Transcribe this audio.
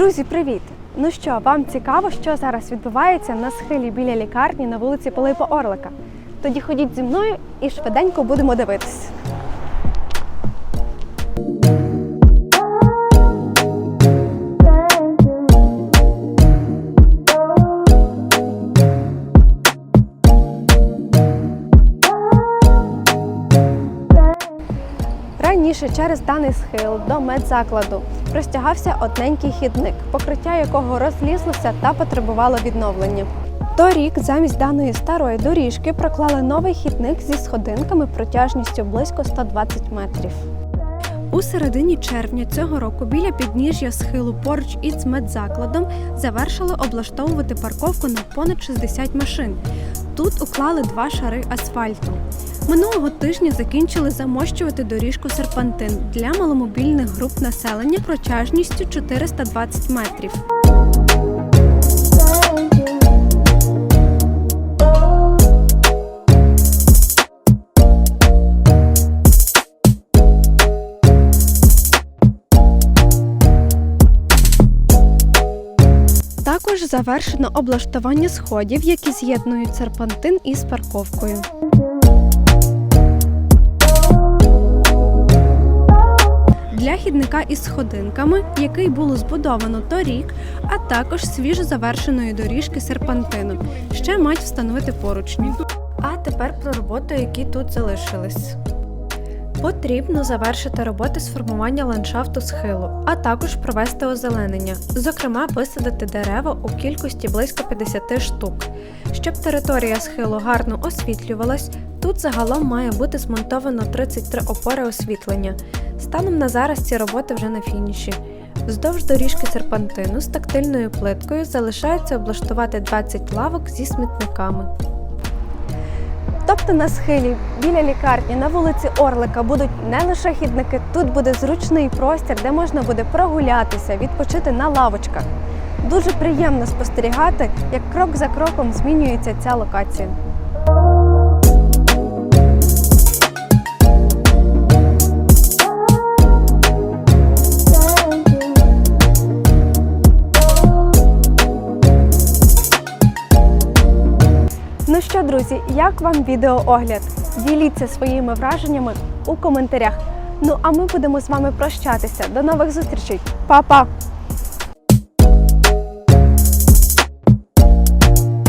Друзі, привіт! Ну що, вам цікаво, що зараз відбувається на схилі біля лікарні на вулиці Пилипа Орлика? Тоді ходіть зі мною і швиденько будемо дивитись. Раніше через даний схил до медзакладу простягався одненький хідник, покриття якого розлізлося та потребувало відновлення. Торік замість даної старої доріжки проклали новий хідник зі сходинками протяжністю близько 120 метрів. У середині червня цього року біля підніжжя схилу поруч із медзакладом завершили облаштовувати парковку на понад 60 машин. Тут уклали два шари асфальту. Минулого тижня закінчили замощувати доріжку серпантин для маломобільних груп населення протяжністю 420 метрів. Також завершено облаштування сходів, які з'єднують серпантин із парковкою. Для із сходинками, який було збудовано торік, а також свіжо завершеної доріжки серпантину. Ще мають встановити поручні. А тепер про роботи, які тут залишились. Потрібно завершити роботи з формування ландшафту схилу, а також провести озеленення, зокрема висадити дерева у кількості близько 50 штук. Щоб територія схилу гарно освітлювалась, тут загалом має бути змонтовано 33 опори освітлення. Станом на зараз ці роботи вже на фініші. Вздовж доріжки серпантину з тактильною плиткою залишається облаштувати 20 лавок зі смітниками. Тобто на схилі біля лікарні на вулиці Орлика будуть не лише хідники, тут буде зручний простір, де можна буде прогулятися, відпочити на лавочках. Дуже приємно спостерігати, як крок за кроком змінюється ця локація. Ну що, друзі, як вам відеоогляд? Діліться своїми враженнями у коментарях. Ну а ми будемо з вами прощатися. До нових зустрічей. Па-па!